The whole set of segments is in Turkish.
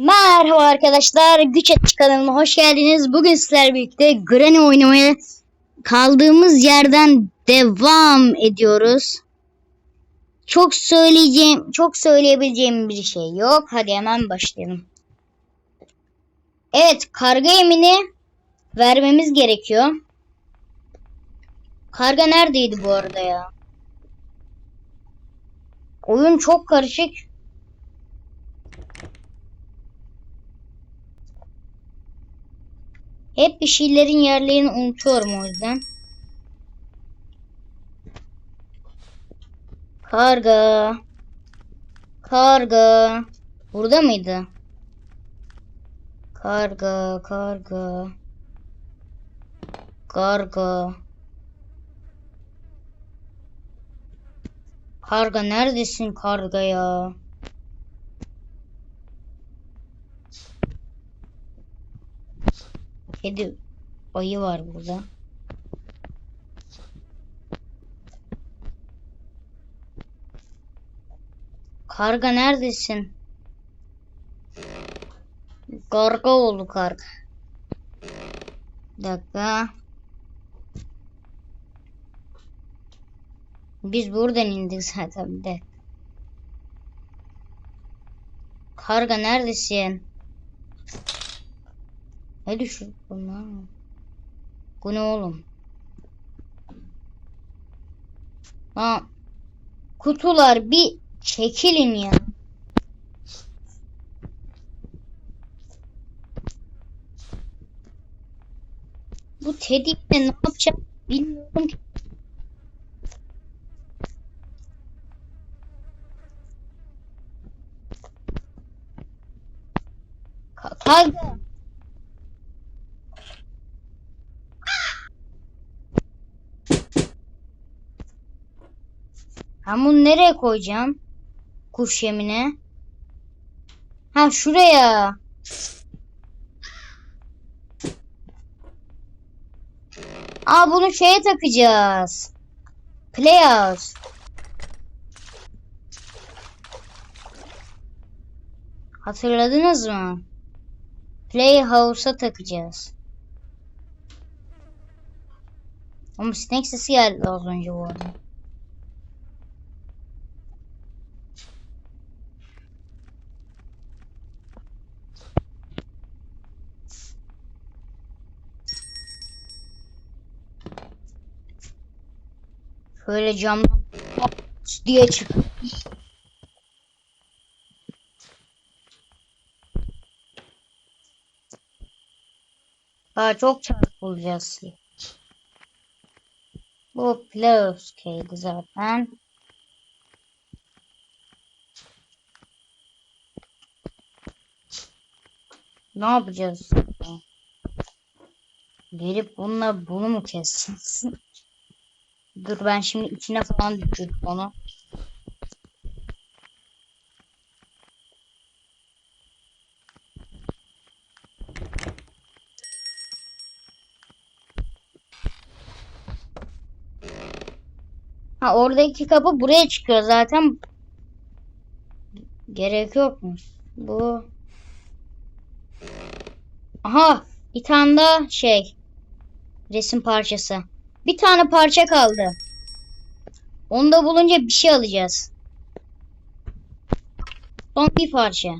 Merhaba arkadaşlar, Güç Etiş kanalıma hoş geldiniz. Bugün sizlerle birlikte Granny oynamaya kaldığımız yerden devam ediyoruz. Çok söyleyeceğim, çok söyleyebileceğim bir şey yok. Hadi hemen başlayalım. Evet, karga yemini vermemiz gerekiyor. Karga neredeydi bu arada ya? Oyun çok karışık. Hep bir şeylerin yerlerini unutuyorum o yüzden. Karga. Karga. Burada mıydı? Karga, karga. Karga. Karga neredesin karga ya? Kedi ayı var burada. Karga neredesin? Karga oldu karga. Bir dakika. Biz buradan indik zaten de. Karga neredesin? Ne düşürdü bunlar? Bu ne oğlum? Ha, kutular bir çekilin ya. Bu Teddy'yle ne yapacak bilmiyorum ki. Ka- Karga. Ben bunu nereye koyacağım? Kuş yemine. Ha şuraya. Aa bunu şeye takacağız. Playhouse. Hatırladınız mı? Playhouse'a takacağız. Ama sinek sesi geldi az önce bu arada. Şöyle camdan diye çık. Daha çok çarpılacağız. Bu Plowskay'di zaten. Ne yapacağız? Gelip bununla bunu mu keseceğiz? Dur ben şimdi içine falan düşürdüm onu. Ha oradaki kapı buraya çıkıyor zaten. Gerek yok mu? Bu. Aha bir tane daha şey. Resim parçası. Bir tane parça kaldı. Onu da bulunca bir şey alacağız. Son bir parça.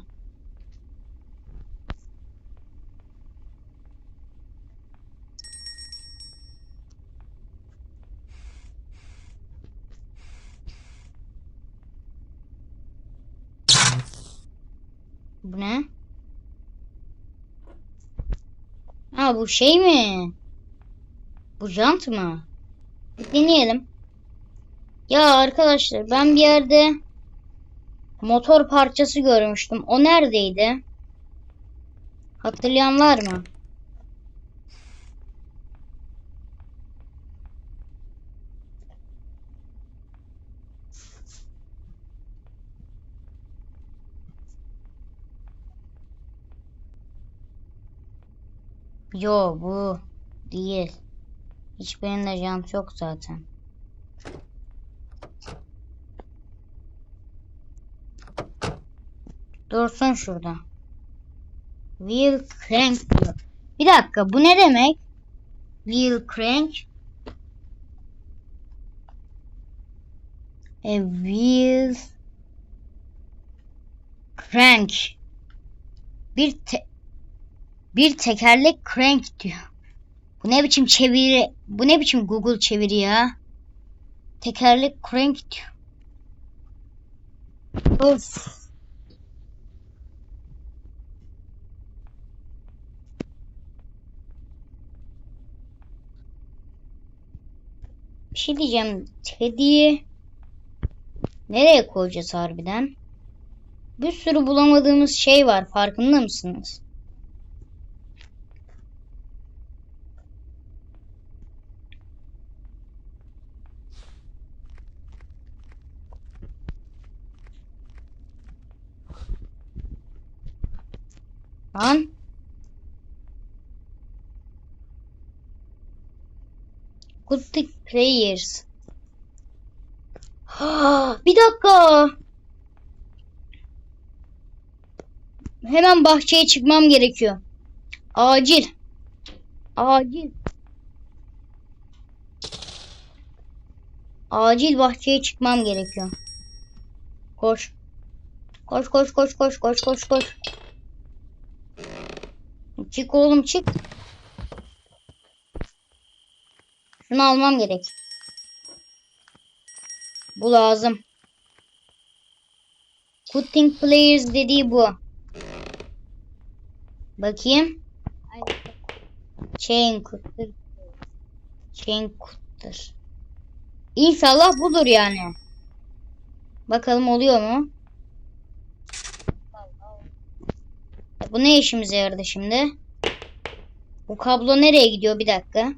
Bu ne? Ha bu şey mi? Bu jant mı? Deneyelim. Ya arkadaşlar ben bir yerde motor parçası görmüştüm. O neredeydi? Hatırlayan var mı? Yo bu değil. Hiçbirinde jant yok zaten. Dursun şurada. Wheel crank diyor. Bir dakika bu ne demek? Wheel crank. A wheel crank. Bir te bir tekerlek crank diyor. Bu ne biçim çeviri? Bu ne biçim Google çeviri ya? Tekerlek crank. Of. Bir şey diyeceğim. Teddy'yi nereye koyacağız harbiden? Bir sürü bulamadığımız şey var. Farkında mısınız? Lan. Good prayers. Bir dakika. Hemen bahçeye çıkmam gerekiyor. Acil. Acil. Acil bahçeye çıkmam gerekiyor. Koş. Koş koş koş koş koş koş koş. Çık oğlum çık. Şunu almam gerek. Bu lazım. Cutting players dediği bu. Bakayım. Chain cutter. Chain cutter. İnşallah budur yani. Bakalım oluyor mu? Bu ne işimize yaradı şimdi? Bu kablo nereye gidiyor? Bir dakika.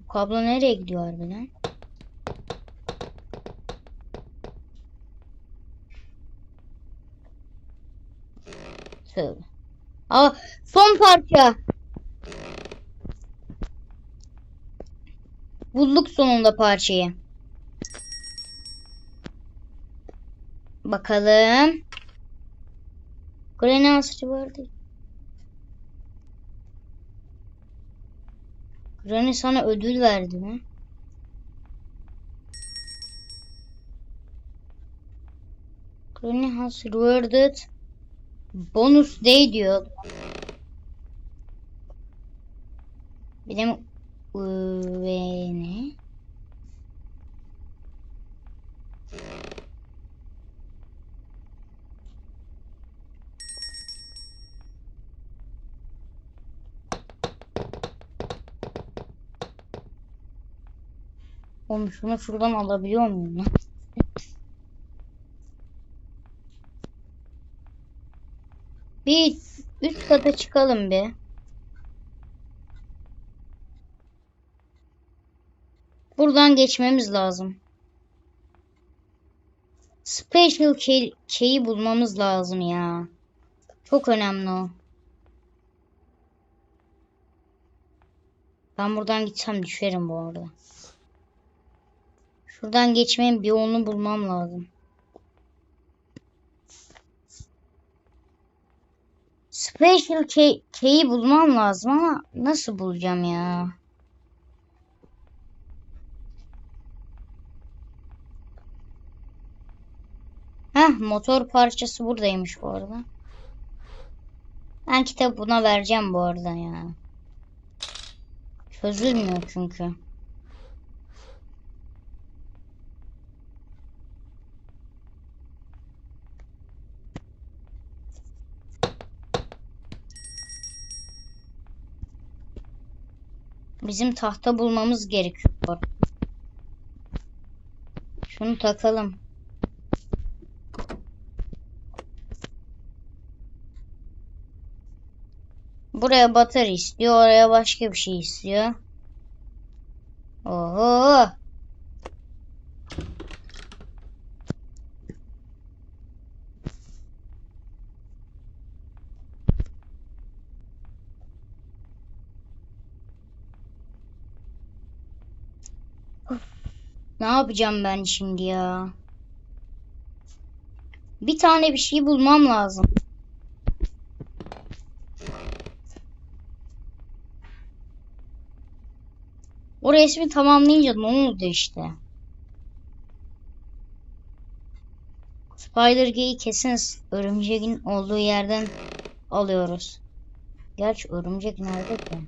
Bu kablo nereye gidiyor harbiden? Aa, son parça. Bulduk sonunda parçayı. Bakalım. Granny asıcı vardı. Granny sana ödül verdi mi? Granny has rewarded bonus day diyor. Benim ve ne? Oğlum şunu şuradan alabiliyor muyum? Bir üst kata çıkalım bir. Buradan geçmemiz lazım. Special key, key'i bulmamız lazım ya. Çok önemli o. Ben buradan gitsem düşerim bu arada. Şuradan geçmeyin bir yolunu bulmam lazım. Special key, key'i bulmam lazım ama nasıl bulacağım ya? Heh motor parçası buradaymış bu arada. Ben kitabı buna vereceğim bu arada ya. Çözülmüyor çünkü. Bizim tahta bulmamız gerekiyor. Şunu takalım. Buraya batar istiyor. Oraya başka bir şey istiyor. Oho. Yapacağım ben şimdi ya? Bir tane bir şey bulmam lazım. O resmi tamamlayınca ne oldu işte? Spider Gay'i kesin örümceğin olduğu yerden alıyoruz. Gerçi örümcek nerede ki?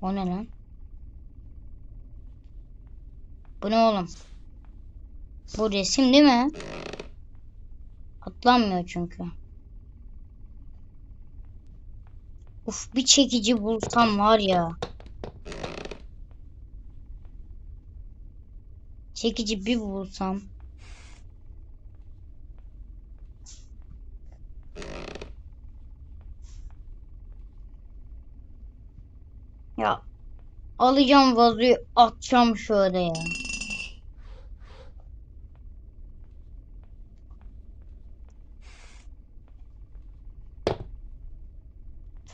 O ne lan? Bu ne oğlum? Bu resim değil mi? Atlanmıyor çünkü. Uf bir çekici bulsam var ya. Çekici bir bulsam. Ya alacağım vazoyu atacağım şöyle ya.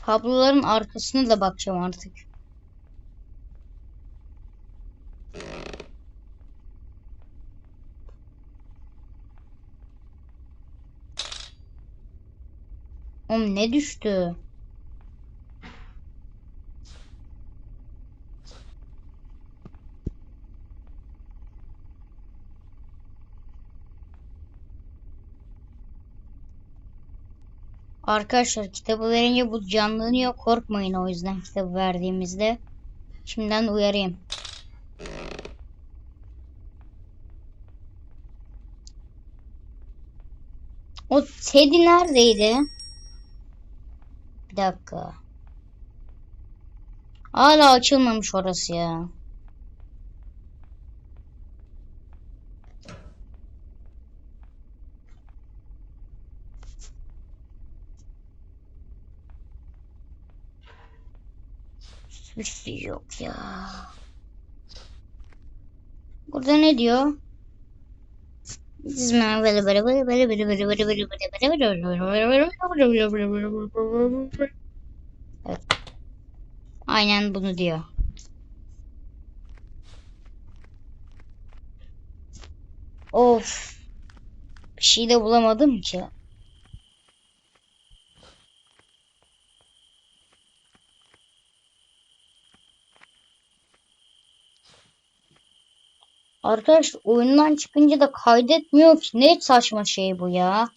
Kabloların arkasına da bakacağım artık. Oğlum ne düştü? Arkadaşlar kitabı verince bu canlanıyor. Korkmayın o yüzden kitabı verdiğimizde. Şimdiden uyarayım. O Teddy neredeydi? Bir dakika. Hala açılmamış orası ya. Hiçbir şey yok ya. Burada ne diyor? Böyle böyle böyle böyle böyle böyle böyle böyle böyle böyle böyle Evet. Aynen bunu diyor. Of. Bir şey de bulamadım ki. Arkadaş oyundan çıkınca da kaydetmiyor ki. Ne saçma şey bu ya.